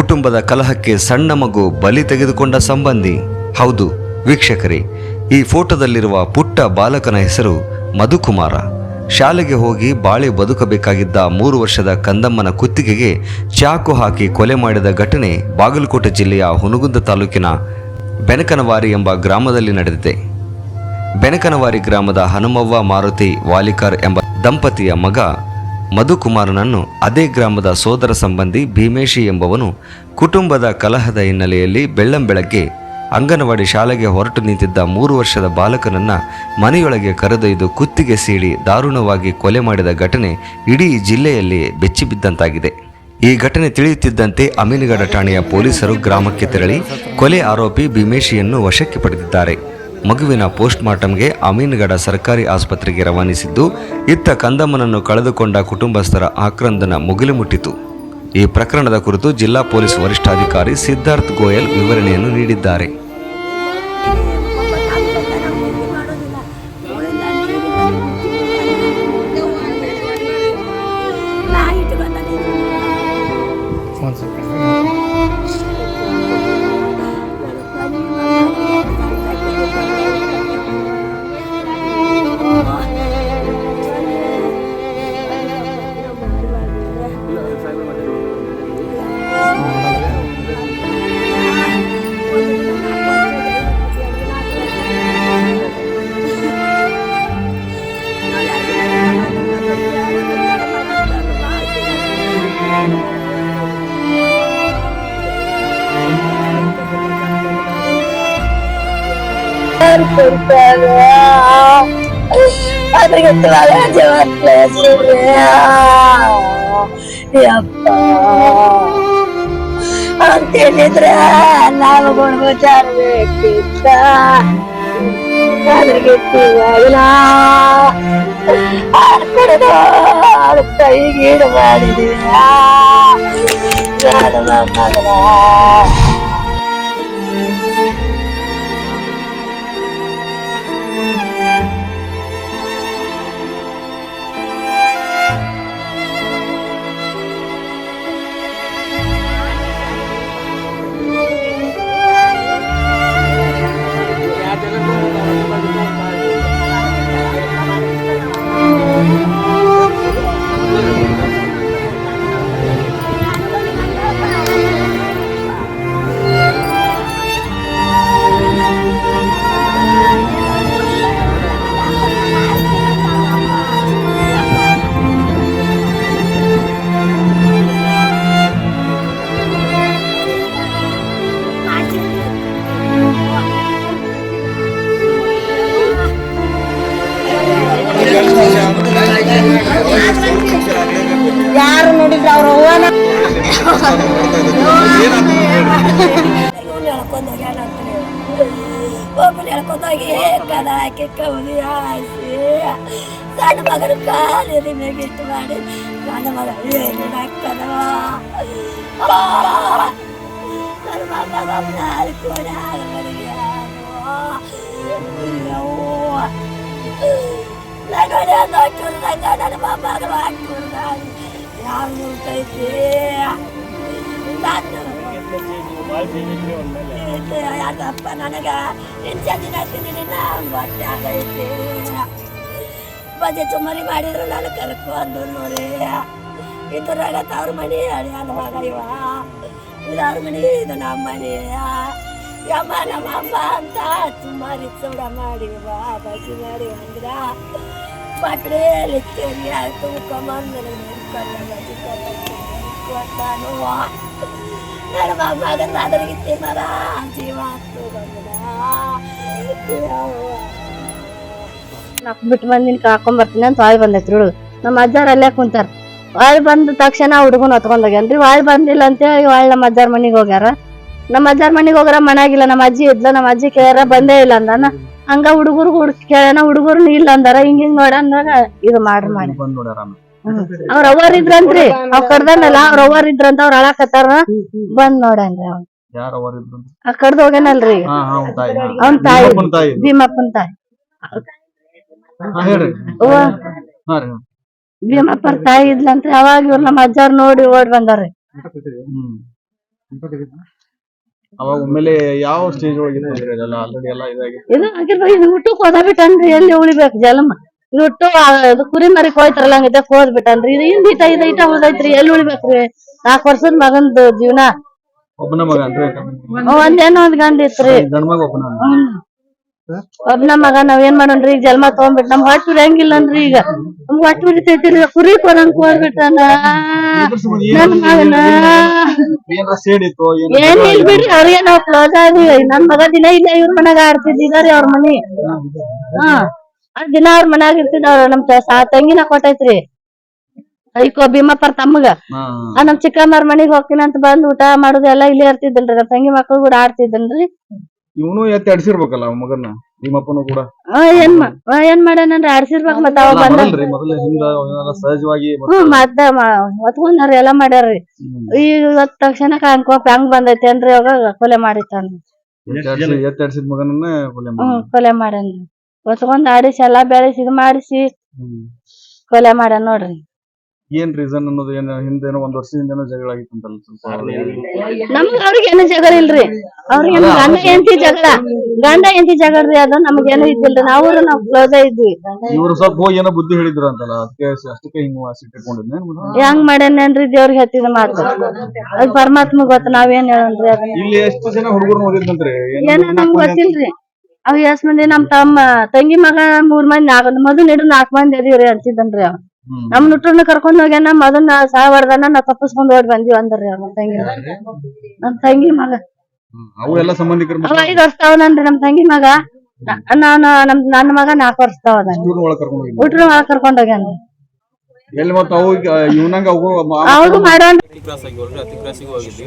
ಕುಟುಂಬದ ಕಲಹಕ್ಕೆ ಸಣ್ಣ ಮಗು ಬಲಿ ತೆಗೆದುಕೊಂಡ ಸಂಬಂಧಿ. ಹೌದು ವೀಕ್ಷಕರೇ, ಈ ಫೋಟೋದಲ್ಲಿರುವ ಪುಟ್ಟ ಬಾಲಕನ ಹೆಸರು ಮಧುಕುಮಾರ. ಶಾಲೆಗೆ ಹೋಗಿ ಬಾಳೆ ಬದುಕಬೇಕಾಗಿದ್ದ ಮೂರು ವರ್ಷದ ಕಂದಮ್ಮನ ಕುತ್ತಿಗೆಗೆ ಚಾಕು ಹಾಕಿ ಕೊಲೆ ಮಾಡಿದ ಘಟನೆ ಬಾಗಲಕೋಟೆ ಜಿಲ್ಲೆಯ ಹುನಗುಂದ ತಾಲೂಕಿನ ಬೆನಕನವಾರಿ ಎಂಬ ಗ್ರಾಮದಲ್ಲಿ ನಡೆದಿದೆ. ಬೆನಕನವಾರಿ ಗ್ರಾಮದ ಹನುಮವ್ವ ಮಾರುತಿ ವಾಲಿಕರ್ ಎಂಬ ದಂಪತಿಯ ಮಗ ಮಧುಕುಮಾರನನ್ನು ಅದೇ ಗ್ರಾಮದ ಸೋದರ ಸಂಬಂಧಿ ಭೀಮೇಶಿ ಎಂಬವನು ಕುಟುಂಬದ ಕಲಹದ ಹಿನ್ನೆಲೆಯಲ್ಲಿ ಬೆಳ್ಳಂಬೆಳಗ್ಗೆ ಅಂಗನವಾಡಿ ಶಾಲೆಗೆ ಹೊರಟು ನಿಂತಿದ್ದ ಮೂರು ವರ್ಷದ ಬಾಲಕನನ್ನ ಮನೆಯೊಳಗೆ ಕರೆದೊಯ್ದು ಕುತ್ತಿಗೆ ಸೀಳಿ ದಾರುಣವಾಗಿ ಕೊಲೆ ಮಾಡಿದ ಘಟನೆ ಇಡೀ ಜಿಲ್ಲೆಯಲ್ಲಿ ಬೆಚ್ಚಿಬಿದ್ದಂತಾಗಿದೆ ಈ ಘಟನೆ ತಿಳಿಯುತ್ತಿದ್ದಂತೆ ಅಮೀನಗಡ ಠಾಣೆಯ ಪೊಲೀಸರು ಗ್ರಾಮಕ್ಕೆ ತೆರಳಿ ಕೊಲೆ ಆರೋಪಿ ಭೀಮೇಶಿಯನ್ನು ವಶಕ್ಕೆ ಪಡೆದಿದ್ದಾರೆ. ಮಗುವಿನ ಪೋಸ್ಟ್ ಮಾರ್ಟಂಗೆ ಅಮೀನ್ಗಡ ಸರ್ಕಾರಿ ಆಸ್ಪತ್ರೆಗೆ ರವಾನಿಸಿದ್ದು, ಇತ್ತ ಕಂದಮ್ಮನನ್ನು ಕಳೆದುಕೊಂಡ ಕುಟುಂಬಸ್ಥರ ಆಕ್ರಂದನ ಮುಗಿಲು ಮುಟ್ಟಿತು ಈ ಪ್ರಕರಣದ ಕುರಿತು ಜಿಲ್ಲಾ ಪೊಲೀಸ್ ವರಿಷ್ಠಾಧಿಕಾರಿ ಸಿದ್ಧಾರ್ಥ್ ಗೋಯಲ್ ವಿವರಣೆಯನ್ನು ನೀಡಿದ್ದಾರೆ. ಅದಕ್ಕೆ ಯಪ್ಪ ಅಂತ ಹೇಳಿದ್ರೆ ನಾವು ಗುಣಗುಚಾರಬೇಕಿತ್ತ ಅದ್ರಿಗೆ ಇವಾಗಲ ಆಡ್ಕೊಡೋದು ಕೈಗೆ ಈಡು ಮಾಡಿದೀಯ ನಾನು ಮಗನ ಹೋಗಿ ಕದ ಹಾಕಿ ಕವಲಿ ಹಾಯಿಸಿ ಸಣ್ಣ ಮಗನ ಕಾಲಿನ ಮ್ಯಾಗ ಇಟ್ಟು ಮಾಡಿ ನನ್ನ ಮಗ ಏನು ಹಾಕದ ನನ್ನ ಮಗ ನಾಲ್ಕು ಕೋಡಿ ಆಗಲಿಗೆ ನನಗೆ ದೊಡ್ಡ ನನ್ನ ಮೊಮ್ಮಗ ಹಾಕ್ತುರ್ದ ಯಾರು ನಿಲ್ತೈತಿ ನಾನು. ಯಾಕಪ್ಪ, ನನಗೆ ಇನ್ಚಾರ್ಜಿನ ಹಾಕಿದ್ದೀನಿ ನಾವು ಹೊಟ್ಟೆ ಆಗೈತಿ. ಬಜೆ ಚುಮ್ಮರಿ ಮಾಡಿದ್ರು ನಾನು ಕರ್ಕೊಂಡು ನೋಡಿ. ಇದ್ರಾಗ ತವ್ರ ಮನಿ ಅಳಿಯನ ಮಗ ಇವ ಇದು ಅವ್ರ ಮನಿ, ಇದು ನಮ್ಮ ಮನಿ. ಯಮ್ಮ ನಮ್ಮ ಅಮ್ಮ ಅಂತ ಚುಮ್ಮರಿ ಚೂಡ ಮಾಡಿ ಬಾ ಬಜಿ ಮಾಡಿ ಅಂದ್ರ ಬಟ್ರೆಯಲ್ಲಿ ಚೆರಿ ತುಂಬ್ಕೊಂಬಂದು ಬಜಿ ಕೊಟ್ಟಾನು ನನ್ನ ಮರ ಜೀವ ಹತ್ತು ಬಿಟ್ಟು ಬಂದಿನ ಕಾಕೊಂಡ್ ಬರ್ತೀನಿ ಅಂತ ವಾಯ್ ಬಂದೈತ್ರಿ ಹುಡುಗ ನಮ್ಮ ಅಜ್ಜಾರ ಅಲ್ಲೇ ಕುಂತಾರ. ವಾಯ್ ಬಂದ ತಕ್ಷಣ ಹುಡುಗನ್ ಹೊತ್ಕೊಂಡ್ ಹೋಗ್ಯಾನ್ರಿ. ವಾಯ್ ಬಂದಿಲ್ಲ ಅಂತೇಳಿ ವಾಯ್ ನಮ್ಮ ಅಜ್ಜಾರ ಮನಿಗ್ ಹೋಗ್ಯಾರ. ನಮ್ಮ ಅಜ್ಜಾರ ಮನಿಗ್ ಹೋಗ್ಯಾರ ಮನ್ಯಾಗಿಲ್ಲ ನಮ್ಮ ಅಜ್ಜಿ ಇದ್ಲ ನಮ್ಮ ಅಜ್ಜಿ ಕೇಳ್ಯಾರ ಬಂದೇ ಇಲ್ಲ ಅಂದಾನ. ಹಂಗ ಹುಡುಗರು ಹುಡುಗ ಕೇಳ್ಯಾನ ಹುಡುಗರು ಇಲ್ಲ ಅಂದಾರ. ಹಿಂಗ ಹಿಂಗ್ ನೋಡಂದಾಗ ಇದು ಮಾಡ್ರಿ ಮಾಡಿ. ಅವ್ರ ಅವ್ವಾರ ಇದ್ರಂತ್ರಿ. ಅವ್ ಕಡ್ದನಲ್ಲ ಅವ್ರ ಅವ್ವಾರ ಇದ್ರಂತ ಅವ್ರ ಅಳಾಕತ್ತಾರ ಬಂದ್ ನೋಡಂಗ್ರಿ ಅವ್ ಯಾರು ಅವರಿದ್ರು ಆ ಕಡ್ದ ಹೋಗ್ಯಾನಲ್ರಿ. ಅವನ್ ಹಾ ಹಾ ಅವ್ನ್ ತಾಯಿ. ಅವ್ನ್ ತಾಯಿ. ಭೀಮಪ್ಪನ್ ತಾಯಿ ಭೀಮಪ್ಪನ್ ತಾಯಿ. ಹಾ ಹೇಳ್ರಿ. ಅವ್ವ. ಹಾ ರೀ ಭೀಮಪ್ಪನ ತಾಯಿ ಇದ್ಲಂತ್ರಿ. ಅವಾಗ ಇವ್ರ ನಮ್ಮ ಅಜ್ಜಾರ್ ನೋಡಿ ಓಡ್ ಬಂದಾರ್ರಿ. ಹ್ಮ್. ಅವಾಗ ಒಮ್ಮೆಲೆ ಯಾವ ಸ್ಟೇಜ್ ಒಳಗಿತ್ತು ಅಂದ್ರೆ ಅದೆಲ್ಲ? ಆಲ್ರೆಡಿ ಎಲ್ಲ ಇದಾಗಿತ್ತು. ಇದು ಆಗಿರ್ಬೋದು ಇದು ಊಟಕ್ಕೆ ಹೋದ ಬಿಟ್ಟನ್ರಿ. ಎಲ್ಲಿ ಉಳಿಬೇಕು? ಜಲಮ. ಹುಟ್ಟು ಅದು ಕುರಿ ಮರಿ ಹೋಯ್ತಾರಲ್ಲ ಹಂಗಿದ್ದ ಹೋದ್ ಬಿಟ್ಟನ್ರಿ ಇದು ಹಿಂದ್ ಇಟ ಇದು ಇಟ ಉಳ್ದೈತ್ರಿ ಎಲ್ಲಿ ಉಳಿಬೇಕ್ರಿ? ನಾಲ್ಕು ವರ್ಷದ ಮಗಂದು ಜೀವನ. ಒಬ್ಬನ ಮಗ ಅಂದ್ರೆ ಒಂದೇನೋ ಒಂದ್ ಗಂಡ ಇತ್ರಿ. ಗಂಡ ಮಗ ಒಬ್ಬನ ಒಬ್ನ ಮಗ ನಾವ್ ಏನ್ ಮಾಡೋಣ್ರಿ ಈಗ ಜನ್ಮ ತಗೊಂಡ್ಬಿಟ್ ನಮ್ ಬಿಡಂಗಿಲ್ಲ ಅಂದ್ರಿ ಈಗ. ನಮ್ಗ್ ಹೊಟ್ಟ ಉರಿತೈತಿರಿ ಕುರಿ ಕೊರಂಗ್ ಕೋರ್ಬಿಟ್ಟನ ನನ್ ಮಗನ. ಏನ್ ಇಲ್ ಬಿಡ್ರಿ ಅವ್ರಿಗೆ ನಾವ್ ಕ್ಲೋಸ್ ಆದ್ವಿ. ನನ್ ಮಗ ದಿನ ಇಲ್ಲ ಇವ್ರ ಮನೆಗ ಆಡ್ತಿದ್ದಾರಿ ಅವ್ರ ಮನಿ. ಹಾ. ಅದ್ ದಿನ ಅವ್ರ ಮನ್ಯಾಗ ಇರ್ತಿದ್ದವ್ರ ನಮ್ ತ- ಸಾ- ತಂಗಿನ ಕೊಟ್ಟೈತ್ರಿ ಐಕೋ ಭೀಮಪ್ಪರ್ ತಮ್ಮಗ. ಆ ನಮ್ ಚಿಕ್ಕಮ್ಮರ ಮನಿಗ್ ಹೋಗ್ತೀನಿ ಅಂತ ಬಂದ್ ಊಟ ಮಾಡುದು ಎಲ್ಲಾ ಇಲ್ಲೇ ಇರ್ತಿದ್ದಲ್ರಿ. ನಮ್ ತಂಗಿ ಮಕ್ಳು ಕೂಡ ಆಡ್ತಿದ್ದನ್ರಿ. ಇವನು ಎತ್ತಿ ಅಡ್ಸಿರ್ಬೇಕಲ್ಲ ಅವ್ ಮಗನ್ನ ಭೀಮಪ್ಪನು ಕೂಡ? ಆ, ಏನ್ ಮಾ ಆ, ಏನ್ ಮಾಡ್ಯಾನಂದ್ರ ಆಡ್ಸಿರ್ಬೇಕ್ ಮತ್ತ ಅವ ಬಂದ ಮೊದಲ ಹಿಂದ ಸಹಜವಾಗಿ ಹ್ಮ್ ಮತ್ತ ಹೊತ್ಕೊಂಡಾರ ಎಲ್ಲಾ ಮಾಡ್ಯಾರ್ರಿ. ಈಗ ಇವತ್ ತಕ್ಷಣ ಕಾಣ್ಕೋಪ್ ಹೆಂಗ್ ಬಂದೈತಿ ಅನ್ರಿ ಅವಾಗ ಕೊಲೆ ಮಾಡಿತ್ತಾನ ಎತ್ತಿ ಅಡ್ಸಿದ ಮಗನನ್ನ ಕೊಲೆ ಮಾಡಿ ಹ್ಮ್ ಕೊಲೆ ಮಾಡ್ಯಾನ್ರಿ. ಹೊತ್ಕೊಂಡ್ ಆಡಿಸಿ ಎಲ್ಲಾ ಬೆಳೆಸಿ ಇದು ಮಾಡಿಸಿ ಕೊಲೆ ಮಾಡ್ಯಾನ ನೋಡ್ರಿ. ಏನ್ ರೀಸನ್ ಅನ್ನೋದು ಏನ ಹಿಂದೇನೋ ಒಂದ್ ವರ್ಷದಿಂದ ಜಗಳ ಆಗಿತ್ತಂತಲ್ಲ ಸ್ವಲ್ಪ ನಮ್ಗ ಅವ್ರಿಗೇನು ಜಗಳ ಇಲ್ರಿ? ಅವ್ರಿಗೆ ಗಂಡ ಹೆಂಡತಿ ಜಗಳ. ಗಂಡ ಹೆಂಡತಿ ಜಗಳರಿ ಅದು ನಮ್ಗೇನು ಇದ್ದಿಲ್ರಿ. ನಾವು ನಾವ್ ಕ್ಲೋಸ್ ಇದ್ವಿ. ಇವ್ರು ಸ್ವಲ್ಪ ಹೋಗಿ ಏನೋ ಬುದ್ಧಿ ಹೇಳಿದ್ರು ಅಂತಲ್ಲ ಅದಕ್ಕೆ ಅಷ್ಟಕ್ಕೆ ಹಿಂಗ್ ಸಿಟ್ಟಿಟ್ಕೊಂಡಿದ್ನೆ ಹೆಂಗ್ ಮಾಡ್ಯಾನೇನ್ರಿ ದೇವ್ರಿಗೆ ಹತ್ತಿದ ಮಾತು? ಅದ್ ಪರಮಾತ್ಮ ಗೊತ್ತ ನಾವೇನ್ ಹೇಳನ್ರಿ ಅದನ್ನ? ಇಲ್ಲಿ ಎಷ್ಟು ಜನ ಹುಡುಗರು ಓದಿದ್ನಂತ್ರಿ ಏನೋ ನಮ್ಗ್ ಗೊತ್ತಿಲ್ರಿ. ಅವ್ ಎಷ್ಟ್ ಮಂದಿ ನಮ್ ತಮ್ಮ ತಂಗಿ ಮಗ ಮೂರ್ ಮಂದಿ ನಾಲ್ಕು ಮೊದಲು ಹಿಡಿದು ನಾಕ್ ಮಂದಿ ಅದೀವ್ರಿ ಅಂತಿದ್ದನ್ರಿ ಅವ್. ನಮ್ ನುಟ್ರನ್ನ ಕರ್ಕೊಂಡ್ ಹೋಗ್ಯಾನ ಮದನ್ ಸಾವರ್ದನ ನಾ ತಪ್ಪಸ್ಕೊಂಡ್ ಓಡ್ ಬಂದಿವಿ ಅಂದ್ರಿ ಅವ್ ನಮ್ ತಂಗಿ ನಮ್ ತಂಗಿ ಮಗ. ಅವೆಲ್ಲ ಅವು ಸಂಬಂಧಿಕರ ಅವ ಐದ್ ವರ್ಷ ನಮ್ ತಂಗಿ ಮಗ. ನಾನು ನಮ್ ನನ್ನ ಮಗ ನಾಲ್ಕು ವರ್ಷ ಇವ್ರನ್ನ ಒಳಗ್ ಕರ್ಕೊಂಡು ಹೋಗಿದ್ರು ಹುಟ್ರ ಒಳಗ್ ಕರ್ಕೊಂಡ್ ಹೋಗ್ಯಾನ ಎಲ್ಲಿ ಮತ್ತೆ ಅವು ಇವನಂಗ ಅವು ಅವ್ರು ಮಾಡೋ ಅತಿ ಕ್ರಾಸ್ ಆಗಿ ಹೋಗ್ರಿ ಅತಿ ಕ್ರಾಸಿಗೆ ಹೋಗಿದ್ವಿ.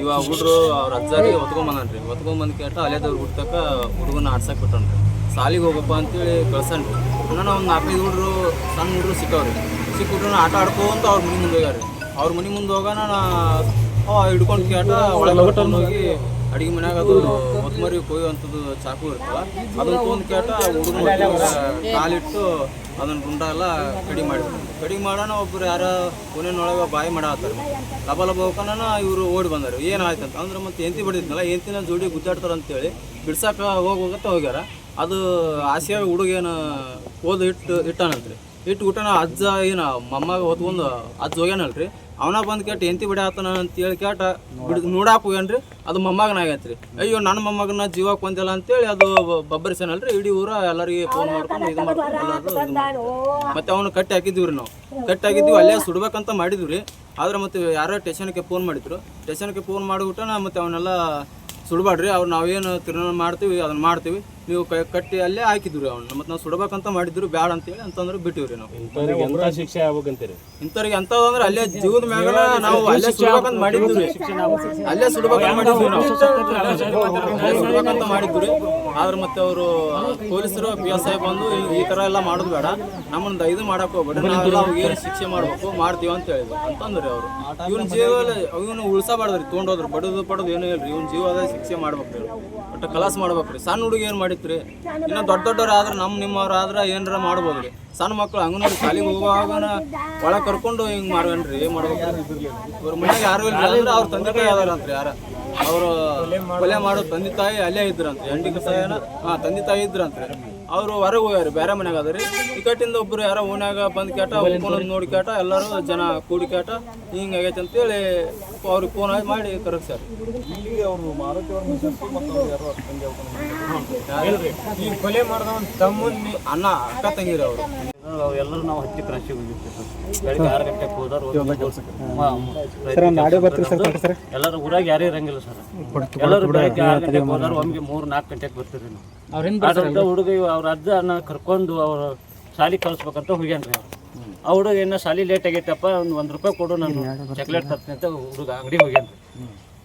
ಇವಾಗ ಹುಡ್ರು ಅವ್ರ ಅಜ್ಜಾರಿ ಹೊತ್ಕೊಂಬಂದ್ರಿ ಹೊತ್ಕೊಂಬಂದ್ ಕೇಟ ಅಲೆದವ್ರು ಹುಡ್ತಕ್ಕ ಹುಡುಗನ ಆಡ್ಸಕ್ ಬಿಟ್ಟನ್ರಿ. ಸಾಲಿಗೆ ಹೋಗಪ್ಪ ಅಂತೇಳಿ ಕಳ್ಸನ್ರಿ. ಇನ್ನೂ ಒಂದು ನಾಲ್ಕೈದು ಹುಡುಗರು ಸಣ್ಣ ಹುಡ್ರು ಸಿಕ್ಕವ್ರಿ. ಸಿಕ್ಬಿಟ್ರು ಆಟ ಆಡ್ಕೊಂತ ಅವ್ರ ಮನೆ ಮುಂದೆ ಹೋಗ್ಯಾರ ಅವ್ರ ಮನೆ ಮುಂದೆ ಹೋಗೋಣ ಅವ ಹಿಡ್ಕೊಂಡು ಕೇಟ ಒಳಗೆ ಹೋಗಿ ಅಡಿಗೆ ಮನ್ಯಾಗ ಅದು ಹೊತ್ಮರಿ ಕೊಯ್ಯುವಂಥದ್ದು ಚಾಕು ಇರ್ತಲ್ಲ ಅದನ್ನ ತೊಗೊಂಡು ಕೇಟ ಹುಡುಗ ಕಾಲಿಟ್ಟು ಅದನ್ನ ಗುಂಡ ಎಲ್ಲ ಕಡಿ ಮಾಡಿದ್ರು. ಕಡಿಮೆ ಮಾಡೋಣ ಒಬ್ರು ಯಾರ ಕೊನೆನೊಳಗೆ ಬಾಯಿ ಮಾಡಾತ್ತಾರ ಲಬ ಲಬ ಹೋಗೋಣ ಇವರು ಓಡಿ ಬಂದರು. ಏನಾಯ್ತು ಅಂತ ಅಂದ್ರೆ ಮತ್ತೆ ಎಂತಿ ಬಿಡಿದ್ನಲ್ಲ ಎಂತಿನ ಜೋಡಿ ಗುದ್ದಾಡ್ತಾರ ಅಂತೇಳಿ ಬಿಡ್ಸಾಕ ಹೋಗುವಾಗ ಹೋಗ್ಯಾರ. ಅದು ಆಸೆ ಹುಡುಗೇನು ಓದು ಇಟ್ಟು ಇಟ್ಟಾನಂತ್ರಿ ಇಟ್ಟು ಊಟನ ಅಜ್ಜ ಏನು ಮಮ್ಮಾಗ ಹೊತ್ಕೊಂಡು ಅಜ್ಜ ಹೋಗ್ಯಾನಲ್ರಿ. ಅವನ ಬಂದು ಕೇಟ ಎಂತಿ ಬಿಡ ಆತನ ಅಂತೇಳಿ ಕೇಟ ಬಿಡ್ ನೋಡಾಕ ಹೋಗ್ಯಾನ್ರಿ ಅದು ಮೊಮ್ಮಗನ ಆಗೈತ್ರಿ ಅಯ್ಯೋ ನನ್ನ ಮೊಮ್ಮಗನ ಜೀವ ಕೊಂದಿಲ್ಲ ಅಂತೇಳಿ ಅದು ಬಬ್ಬರಿಸನಲ್ರಿ? ಇಡೀ ಊರ ಎಲ್ಲರಿಗೆ ಫೋನ್ ಮಾಡ್ಕೊಂಡು ಇದು ಮಾಡ್ಕೊಂಡು. ಮತ್ತೆ ಅವನು ಕಟ್ಟಿ ಹಾಕಿದ್ವಿ ನಾವು. ಕಟ್ಟಿ ಹಾಕಿದ್ವಿ ಅಲ್ಲೇ ಸುಡ್ಬೇಕಂತ ಮಾಡಿದ್ವಿ ರೀ. ಆದ್ರೆ ಮತ್ತೆ ಯಾರೋ ಸ್ಟೇಷನ್ಗೆ ಫೋನ್ ಮಾಡಿದ್ರು. ಸ್ಟೇಷನ್ಗೆ ಫೋನ್ ಮಾಡಿಬಿಟ್ಟು ಮತ್ತೆ ಅವನ್ನೆಲ್ಲ ಸುಡಬೇಡ್ರಿ ಅವ್ರು ನಾವೇನು ತೀರ್ಮಾನ ಮಾಡ್ತೀವಿ ಅದನ್ನ ಮಾಡ್ತೀವಿ. ನೀವು ಕೈ ಕಟ್ಟಿ ಅಲ್ಲೇ ಹಾಕಿದ್ರಿ ಅವ್ನ. ಮತ್ತು ನಾವು ಸುಡಬೇಕಂತ ಮಾಡಿದ್ರು ಬ್ಯಾಡ ಅಂತೇಳಿ ಅಂತಂದ್ರೆ ಬಿಟ್ಟಿವ್ರಿ ನಾವು. ಎಂತ ಶಿಕ್ಷೆ ಆಗ್ಬೇಕಂತೀರಿ? ಇಂಥವ್ರಿಗೆ ಅಲ್ಲೇ ಜೀವದ ಮ್ಯಾಗ ನಾವು ಅಲ್ಲೇ ಸುಡಬೇಕಂತ ಮಾಡಿದ್ವಿ ಅಲ್ಲೇ ಸುಡಬೇಕಂತ ಮಾಡಿದ್ವಿ ನಾವು. ಅಲ್ಲೇ ಸುಡ್ಬೇಕಂತ ಮಾಡಿದ್ವಿ ಆದ್ರೆ ಮತ್ತೆ ಅವರು ಪೊಲೀಸರು ಪಿ ಎಸ್ ಐ ಬಂದು ಈ- ತರ ಎಲ್ಲ ಮಾಡೋದು ಬೇಡ. ನಮ್ಮನ್ನ ಇದು ಮಾಡಕ್ ಹೋಗ್ಬೇಡ. ಏನು ಶಿಕ್ಷೆ ಮಾಡ್ಬೇಕು, ಮಾಡ್ತೀವಿ ಅಂತ ಹೇಳಿದ್ರು. ಅಂತಂದ್ರಿ ಅವರು. ಇವನ್ ಜೀವ ಇವನು ಉಳ್ಸಬಾರ್ದ್ರಿ, ತೊಗೊಂಡೋದ್ರು. ಬಡದು ಪಡೋದು ಏನೂ ಇಲ್ರಿ. ಇವ್ನ ಜೀವದ ಶಿಕ್ಷೆ ಮಾಡ್ಬೇಕ್ರಿ ಬಟ್ ಕಲಾಸ್ ಮಾಡ್ಬೇಕ್ರಿ. ಸಣ್ಣ ಹುಡುಗ ಏನು ಮಾಡಿತ್ರಿ? ಇನ್ನು ದೊಡ್ಡ ದೊಡ್ಡವ್ರು ಆದ್ರೆ ನಮ್ಮ ನಿಮ್ಮವ್ರು ಆದ್ರೆ ಏನಾರ ಮಾಡ್ಬೋದ್ರಿ. ಸಣ್ಣ ಮಕ್ಳು ಅಂಗನವಾಡಿ ಶಾಲೆಗೆ ಹೋಗುವಾಗ ಒಳಗೆ ಕರ್ಕೊಂಡು ಹಿಂಗೆ ಮಾಡ್ವೇನ್ರಿ, ಏನ್ ಮಾಡ್ಬೇಕ್ರಿ? ಇವ್ರ ಮನ್ಯಾಗ ಯಾರು ಇಲ್ಲ ಅಂದ್ರೆ ಅವ್ರ ತಂದೆ ತಾಯಿ ಅದಾರಂತ್ರಿ ಯಾರ? ಅವರು ಕೊಲೆ ಮಾಡೋ ತಂದೆ ತಾಯಿ ಅಲ್ಲೇ ಇದ್ರಂತ್ರಿ ಹೆಂಡಿ ಕಸಾಯನ ಹಾ, ತಂದೆ ತಾಯಿ ಇದ್ರಂತ್ರಿ. ಅವರು ಹೊರಗೆ ಹೋಗ್ಯಾರ, ಬೇರೆ ಮನ್ಯಾಗ ಅದ್ರಿ. ಈ ಕಟ್ಟಿಂದ ಒಬ್ರು ಯಾರೋ ಓನ್ಯಾಗ ಬಂದ್ ಕೇಟ ಫೋನ್ ನೋಡಿ ಕೇಟ, ಎಲ್ಲರೂ ಜನ ಕೂಡಿ ಕೇಟ, ಹಿಂಗ್ ಆಗೈತೆ ಅಂತೇಳಿ ಅವ್ರಿಗೆ ಫೋನ್ ಮಾಡಿ ಕರಗ್ಸ್ಯಾರ. ಈಗ ಅವರು ಮಾರುತಿ ಅವ್ರ ಮಿಸಸ್ ಮತ್ತು ಅವ್ರು ಯಾರೋ ತಂಗಿ ಇಲ್ರಿ ಈ ಕೊಲೆ ಮಾಡಿದವನ್ ತಮ್ಮನ್ನ ಅಣ್ಣ ಅಕ್ಕ ತಂಗಿರಿ ಅವರು. ಎಲ್ಲರೂ ನಾವು ಹತ್ತಿ ಕ್ರಾಶಿ ಹೋಗಿರ್ತೀವಿ ಬೆಳಿಗ್ಗೆ ಆರು ಗಂಟೆಗೆ ಹೋದವ್ರು ಎಲ್ಲರೂ ಊರಾಗ ಯಾರೇ ಇರಂಗಿಲ್ಲ ಸರ್. ಎಲ್ಲರೂ ಬೆಳಿಗ್ಗೆ ಆರು ಗಂಟೆಗೆ ಹೋದವ್ರು ಒಮ್ಗೆ ಮೂರು ನಾಲ್ಕು ಗಂಟೆಗೆ ಬರ್ತೀರಿ ನಾವು. ಅದ್ರಿಂದ ಹುಡುಗ ಅವ್ರ ಅಜ್ಜ ಅನ್ನ ಕರ್ಕೊಂಡು ಅವ್ರ ಶಾಲಿ ಕಳಿಸ್ಬೇಕಂತ ಹೋಗ್ಯಾನ್ರಿ ಅವ್ರು. ಆ ಹುಡುಗ ಏನೋ ಶಾಲಿ ಲೇಟ್ ಆಗೈತಪ್ಪ ಒಂದು ಒಂದು ರೂಪಾಯಿ ಕೊಡು ನಾನು ಚಾಕ್ಲೇಟ್ ತರ್ತೀನಿ ಅಂತ ಹುಡುಗ ಅಂಗಡಿ ಹೋಗ್ಯಾನ್ರಿ.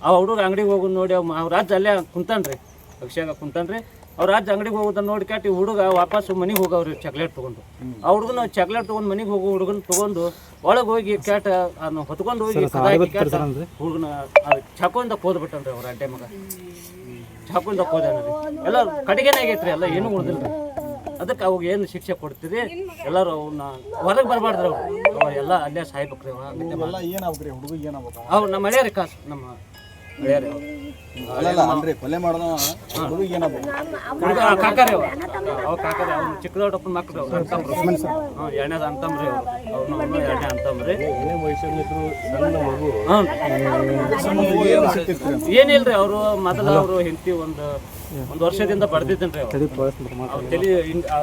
ಆ ಹುಡುಗ ಅಂಗಡಿಗೆ ಹೋಗೋದು ನೋಡಿ ಅವ್ ಅವ್ರ ಅಜ್ಜ ಅಲ್ಲೇ ಕುಂತಾನ್ರಿ. ಅಕ್ಷಾಗ ಕುಂತಾನ್ರಿ. ಅವ್ರ ಅಜ್ಜ ಅಂಗಡಿಗೆ ಹೋಗೋದನ್ನ ನೋಡಿ ಈ ಹುಡುಗ ವಾಪಸ್ ಮನೆಗೆ ಹೋಗವ್ರಿ ಚಾಕ್ಲೇಟ್ ತೊಗೊಂಡು. ಆ ಹುಡುಗನ ಚಾಕ್ಲೇಟ್ ತೊಗೊಂಡು ಮನೆಗೆ ಹೋಗೋ ಹುಡುಗನ ತೊಗೊಂಡು ಒಳಗೆ ಹೋಗಿ ಕ್ಯಾಟ ಅದನ್ನ ಹೊತ್ಕೊಂಡು ಹೋಗಿ ಹುಡುಗನ ಚಾಕೋಯಿಂದ ಕೋದ್ಬಿಟ್ಟನ್ರಿ ಅವ್ರ ಅಡ್ಡೆ ಮಗ. ಚಾಕೋಯಿಂದ ಕೋದ್ರಿ ಎಲ್ಲ ಕಡೆಗೇನೆ ಆಗೈತ್ರಿ ಎಲ್ಲ ಏನು ಉಳ್ದಿಲ್ಲ ಅದಕ್ಕೆ ಅವಾಗ ಏನು ಶಿಕ್ಷೆ ಕೊಡ್ತೀರಿ? ಎಲ್ಲರೂ ಅವನ್ನ ಹೊರಗೆ ಬರಬಾರ್ದ್ರಿ ಅವ್ರು. ಅವ ಎಲ್ಲ ಅಲ್ಲೇ ಸಾಯ್ಬೇಕ್ರಿ ಅವ್ರು ನಮ್ಮ ಮನೆಯವ್ರಿ ಕಾಸು ನಮ್ಮ ಅಲ್ರಿ ಕೊಲೆ ಹುಡುಗ ಕಾಕಾರಿ ಅವ ಅವ ಕಾಕರಿ ಅವ್ನು ಚಿಕ್ಕದೊಡ್ಡಪ್ಪನ ಮಕ್ಕಳು ಅವ್ರು. ಅಂತಂಬ್ರು ಹಾಂ ಎರಡನೇದು ಅಂತಂಬ್ರಿ ಅವ್ರು ಅವ್ನು ಎರಡನೇ ಅಂತಂಬ್ರಿ ಹ್ಞೂ ಏನಿಲ್ರಿ ಅವರು ಮೊದಲ ಅವರು ಹೆಂಡತಿ ಒಂದು ಒಂದು ವರ್ಷದಿಂದ ಬಡ್ದಿದ್ದೇನ್ರಿ ಅವ್ರು. ಹಿಂದಿ ತಲೆ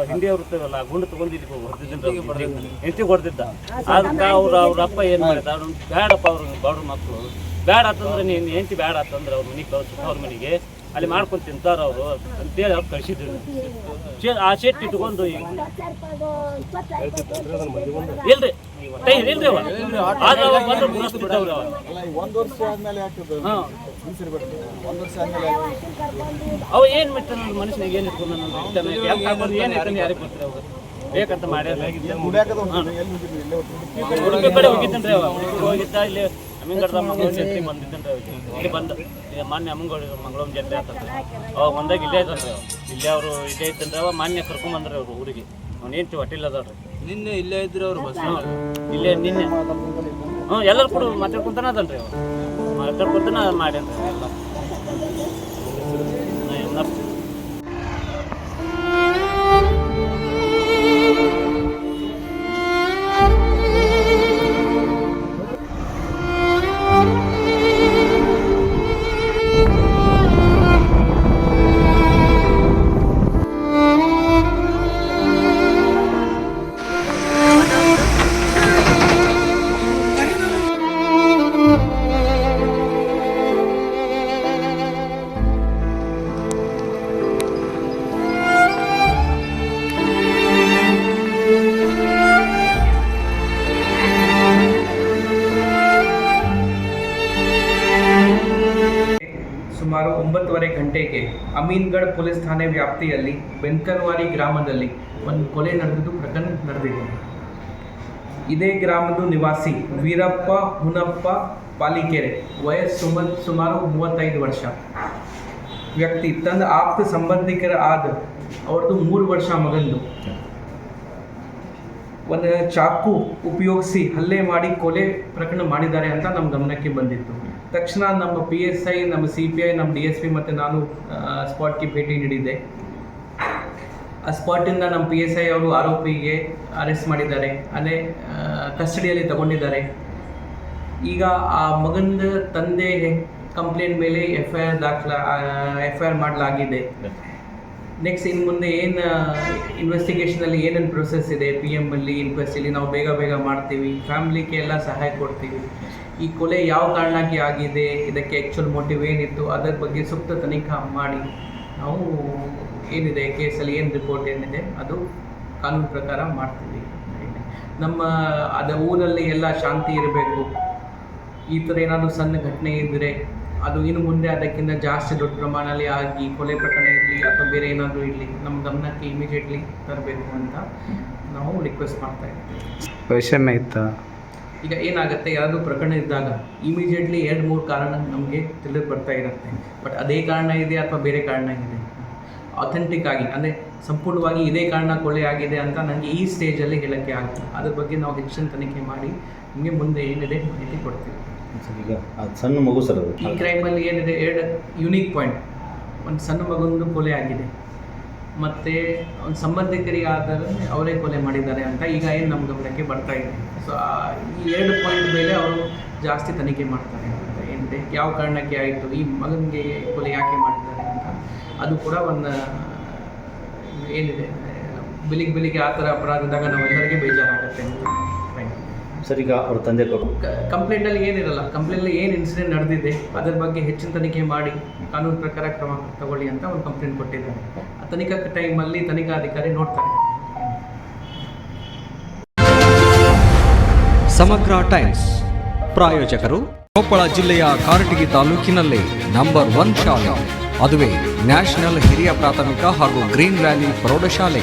ಹಿಂಡಿ ಅವ್ರು ಇರ್ತಾರಲ್ಲ ಗುಂಡು ತಗೊಂಡು ಇಲ್ಲಿ ಹೊಡೆದಿದ್ದನ್ರಿ ಹೆಂಡತಿ ಹೊಡೆದಿದ್ದ. ಅದಕ್ಕೆ ಅವ್ರ ಅವ್ರ ಅಪ್ಪ ಏನು ಮಾಡಿದ? ಬೇಡಪ್ಪ ಅವ್ರು ಬಡ ಮಕ್ಕಳು. ಬೇಡ ಆತಂದ್ರೆ ನೀನು ಹೆಂಡತಿ ಬೇಡ ಆತಂದ್ರೆ ಅವ್ರ ಮನೆಗೆ ಕಳ್ಸ ಅವ್ರ ಮನೆಗೆ. ಅಲ್ಲಿ ಮಾಡ್ಕೊಂಡು ತಿಂತಾರ ಅವರು. ಅಂತೇಳಿ ಅವ್ರು ಕಳ್ಸಿದ್ರು. ಆ ಶೆಟ್ ಇಟ್ಕೊಂಡು ಇಲ್ರಿ. ಟೈಮ್ ಇಲ್ರಿ ಅವ ಆದ್ರೆ ಬಂದ್ರೆ ಅವ ಅವ ಏನ್ ಬಿಟ್ಟ ನನ್ನ ಮನುಷ್ಯನಿಗೆ ಏನ್ ಇಟ್ಕೊಂಡು ನನ್ನ ಯಾಕೆ ಹಾಕೊಂಡು ಏನ್ ಇಟ್ಕೊಂಡು ಯಾರಿಗೆ ಅವಾಗ ಬೇಕಂತ ಮಾಡ್ಯಾರ. ಅವ. ಹೋಗಿದ್ದ ಇಲ್ಲಿ ಅಮ್ಮಿಂಗಡ್ದ ಮಂಗಳೂರು ಜಾತ್ರೆ ಬಂದಿದ್ದನ್ರಿ ಅವ ಇಲ್ಲಿ ಬಂದ ಈಗ ಮಾನ್ಯ ಅಮ್ಮಂಗಡ ಮಂಗಳೂರು ಜಾತ್ರೆ ಆಗ್ತದೆ ಅವಾಗ ಬಂದಾಗ ಇಲ್ಲೇ ಇದ್ದನ್ರಿ ಇಲ್ಲೇ ಅವರು ಇಲ್ಲೇ ಇದ್ದನ್ರಿ ಅವ ಮಾನ್ಯ ಕರ್ಕೊಂಡ್ ಬಂದ್ರಿ ಅವ್ರು ಊರಿಗೆ. ಅವ್ನು ಏನು ಹೊಟ್ಟಿಲ್ಲ ಅದಾವ್ರಿ. ನಿನ್ನೆ ಇಲ್ಲೇ ಇದ್ರಿ ಅವ್ರು ಬಸ್. ಇಲ್ಲೇ ನಿನ್ನೆ. ಹ್ಞೂ ಎಲ್ಲರೂ ಕೂಡ ಮಾತಾಡ್ಕೊಂತಾನೆ ಅದಲ್ರಿ ಅವ್ರು. ಮಾತಾಡ್ಕೊಂತಾನೆ ಮಾಡ್ಯಾನ್ರಿ ಎಲ್ಲ. ಅಮೀನ್ಗಢ್ ಪೊಲೀಸ್ ಠಾಣೆ ವ್ಯಾಪ್ತಿಯಲ್ಲಿ ಬೆಂಕರ್ವಾಡಿ ಗ್ರಾಮದಲ್ಲಿ ಒಂದು ಕೊಲೆ ನಡೆದಿದ್ದು ಪ್ರಕರಣ ನಡೆದಿದೆ. ಇದೇ ಗ್ರಾಮದ ನಿವಾಸಿ ವೀರಪ್ಪ ಹುನಪ್ಪ ಪಾಲಿಕೆರೆ, ವಯಸ್ಸು ಸುಮಾರು ಮೂವತ್ತೈದು ವರ್ಷ. ವ್ಯಕ್ತಿ ತನ್ನ ಆಪ್ತ ಸಂಬಂಧಿಕರ ಆದ ಅವ್ರದ್ದು ಮೂರು ವರ್ಷ ಮಗಂದು. ಒಂದು ಚಾಕು ಉಪಯೋಗಿಸಿ ಹಲ್ಲೆ ಮಾಡಿ ಕೊಲೆ ಪ್ರಕರಣ ಮಾಡಿದ್ದಾರೆ ಅಂತ ನಮ್ಮ ಗಮನಕ್ಕೆ ಬಂದಿತ್ತು. ತಕ್ಷಣ ನಮ್ಮ ಪಿ ಎಸ್ ಐ ನಮ್ಮ ಸಿ ಪಿ ಐ ನಮ್ಮ ಡಿ ಎಸ್ ಪಿ ಮತ್ತು ನಾನು ಸ್ಪಾಟ್ಗೆ ಭೇಟಿ ನೀಡಿದ್ದೆ. ಆ ಸ್ಪಾಟಿಂದ ನಮ್ಮ ಪಿ ಎಸ್ ಐ ಅವರು ಆರೋಪಿಗೆ ಅರೆಸ್ಟ್ ಮಾಡಿದ್ದಾರೆ. ಅಲ್ಲೇ ಕಸ್ಟಡಿಯಲ್ಲಿ ತಗೊಂಡಿದ್ದಾರೆ. ಈಗ ಆ ಮಗನ ತಂದೆ ಕಂಪ್ಲೇಂಟ್ ಮೇಲೆ ಎಫ್ ಐ ಆರ್ ದಾಖಲ ಎಫ್ ಐ ಆರ್ ಮಾಡಲಾಗಿದೆ. ನೆಕ್ಸ್ಟ್ ಇನ್ನು ಮುಂದೆ ಏನು ಇನ್ವೆಸ್ಟಿಗೇಷನಲ್ಲಿ ಏನೇನು ಪ್ರೊಸೆಸ್ ಇದೆ? ಪಿ ಎಂ ಅಲ್ಲಿ ಇನ್ಕ್ವೆಸ್ಟಲ್ಲಿ ನಾವು ಬೇಗ ಬೇಗ ಮಾಡ್ತೀವಿ. ಫ್ಯಾಮ್ಲಿಗೆ ಎಲ್ಲ ಸಹಾಯ ಕೊಡ್ತೀವಿ. ಈ ಕೊಲೆ ಯಾವ ಕಾರಣಕ್ಕೆ ಆಗಿದೆ, ಇದಕ್ಕೆ ಆ್ಯಕ್ಚುಲ್ ಮೋಟಿವ್ ಏನಿತ್ತು, ಅದರ ಬಗ್ಗೆ ಸೂಕ್ತ ತನಿಖಾ ಮಾಡಿ. ನಾವು ಏನಿದೆ ಕೇಸಲ್ಲಿ ಏನು ರಿಪೋರ್ಟ್ ಏನಿದೆ, ಅದು ಕಾನೂನು ಪ್ರಕಾರ ಮಾಡ್ತೀವಿ. ನಮ್ಮ, ಅದ ಊರಲ್ಲಿ ಎಲ್ಲ ಶಾಂತಿ ಇರಬೇಕು. ಈ ಥರ ಏನಾದರೂ ಸಣ್ಣ ಘಟನೆ ಇದ್ದರೆ ಅದು ಇನ್ನು ಮುಂದೆ ಅದಕ್ಕಿಂತ ಜಾಸ್ತಿ ದೊಡ್ಡ ಪ್ರಮಾಣದಲ್ಲಿ ಆಗಿ ಕೊಲೆ ಪ್ರಕರಣ ಇರಲಿ ಅಥವಾ ಬೇರೆ ಏನಾದರೂ ಇರಲಿ, ನಮ್ಮ ಗಮನಕ್ಕೆ ಇಮಿಡಿಯೇಟ್ಲಿ ತರಬೇಕು ಅಂತ ನಾವು ರಿಕ್ವೆಸ್ಟ್ ಮಾಡ್ತಾ ಇದ್ದೀವಿ. ಇತ್ತ ಈಗ ಏನಾಗುತ್ತೆ ಯಾವುದು ಪ್ರಕರಣ ಇದ್ದಾಗ ಇಮಿಡಿಯೇಟ್ಲಿ ಎರಡು ಮೂರು ಕಾರಣ ನಮಗೆ ತಿಳಿದು ಬರ್ತಾ ಇರುತ್ತೆ. ಬಟ್ ಅದೇ ಕಾರಣ ಇದೆ ಅಥವಾ ಬೇರೆ ಕಾರಣ ಇದೆ? ಅಥೆಂಟಿಕ್ ಆಗಿ ಅಂದರೆ ಸಂಪೂರ್ಣವಾಗಿ ಇದೇ ಕಾರಣ ಕೊಲೆ ಆಗಿದೆ ಅಂತ ನನಗೆ ಈ ಸ್ಟೇಜಲ್ಲಿ ಹೇಳೋಕ್ಕೆ ಆಗ್ತದೆ ಅದ್ರ ಬಗ್ಗೆ ನಾವು ಹೆಚ್ಚಿನ ತನಿಖೆ ಮಾಡಿ ನಿಮಗೆ ಮುಂದೆ ಏನಿದೆ ಮಾಹಿತಿ ಕೊಡ್ತೀವಿ. ಈಗ ಸಣ್ಣ ಮಗು ಸರ್ ಈ ಕ್ರೈಮಲ್ಲಿ ಏನಿದೆ ಎರಡು ಯುನೀಕ್ ಪಾಯಿಂಟ್ ಒಂದು ಸಣ್ಣ ಮಗೊಂದು ಕೊಲೆ ಆಗಿದೆ. ಮತ್ತು ಸಂಬಂಧಿಕರಿಗೆ ಆದರೆ ಅವರೇ ಕೊಲೆ ಮಾಡಿದ್ದಾರೆ ಅಂತ ಈಗ ಏನು ನಮ್ಮ ಗಮನಕ್ಕೆ ಬರ್ತಾ ಇದೆ? ಸೊ ಈ ಎರಡು ಪಾಯಿಂಟ್ ಮೇಲೆ ಅವರು ಜಾಸ್ತಿ ತನಿಖೆ ಮಾಡ್ತಾರೆ ಅಂತ ಏನಿದೆ? ಯಾವ ಕಾರಣಕ್ಕೆ ಆಯಿತು? ಈ ಮಗನಿಗೆ ಕೊಲೆ ಯಾಕೆ ಮಾಡಿದ್ದಾರೆ ಅಂತ? ಅದು ಕೂಡ ಒಂದು, ಏನಿದೆ? ಬೆಳಿಗ್ಗೆ ಬೆಳಿಗ್ಗೆ ಆ ಥರ ಅಪರಾಧದಾಗ ನಾವೆಲ್ಲರಿಗೆ ಬೇಜಾರಾಗುತ್ತೆ ಅಂತ. ಸರ್ ಈಗ ಅವ್ರ ತಂದೆ ಕಂಪ್ಲೇಂಟ್ ಕಂಪ್ಲೇಂಟಲ್ಲಿ ಏನಿರಲ್ಲ ಕಂಪ್ಲೇಂಟಲ್ಲಿ ಏನು ಇನ್ಸಿಡೆಂಟ್ ನಡೆದಿದೆ ಅದರ ಬಗ್ಗೆ ಹೆಚ್ಚಿನ ತನಿಖೆ ಮಾಡಿ ಕಾನೂನು ಪ್ರಕಾರ ಕ್ರಮ ತಗೊಳ್ಳಿ ಅಂತ ಒಂದು ಕಂಪ್ಲೇಂಟ್ ಕೊಟ್ಟಿದ್ದಾರೆ. ಆ ತನಿಖಾ ಟೈಮಲ್ಲಿ ತನಿಖಾಧಿಕಾರಿ ನೋಡ್ತಾರೆ. ಸಮಗ್ರ ಟೈಮ್ಸ್. ಪ್ರಾಯೋಜಕರು ಕೊಪ್ಪಳ ಜಿಲ್ಲೆಯ ಕಾರಟಗಿ ತಾಲೂಕಿನಲ್ಲಿ ನಂಬರ್ ಒನ್ ಶಾಲೆ ಅದುವೇ ನ್ಯಾಷನಲ್ ಹಿರಿಯ ಪ್ರಾಥಮಿಕ ಹಾಗೂ ಗ್ರೀನ್ ವ್ಯಾಲಿ ಪ್ರೌಢಶಾಲೆ.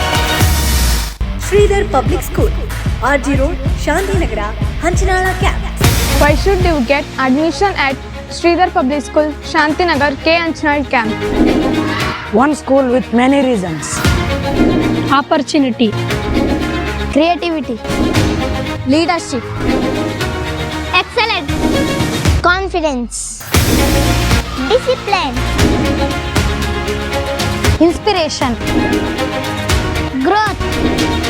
Shridhar public school R G road Shantinagar Hanchanal camp Why should you get admission at Sridhar Public School, Shantinagar, K. Anchal Camp? One school with many reasons. opportunity, creativity, leadership, excellence, confidence, discipline, inspiration, growth, strength,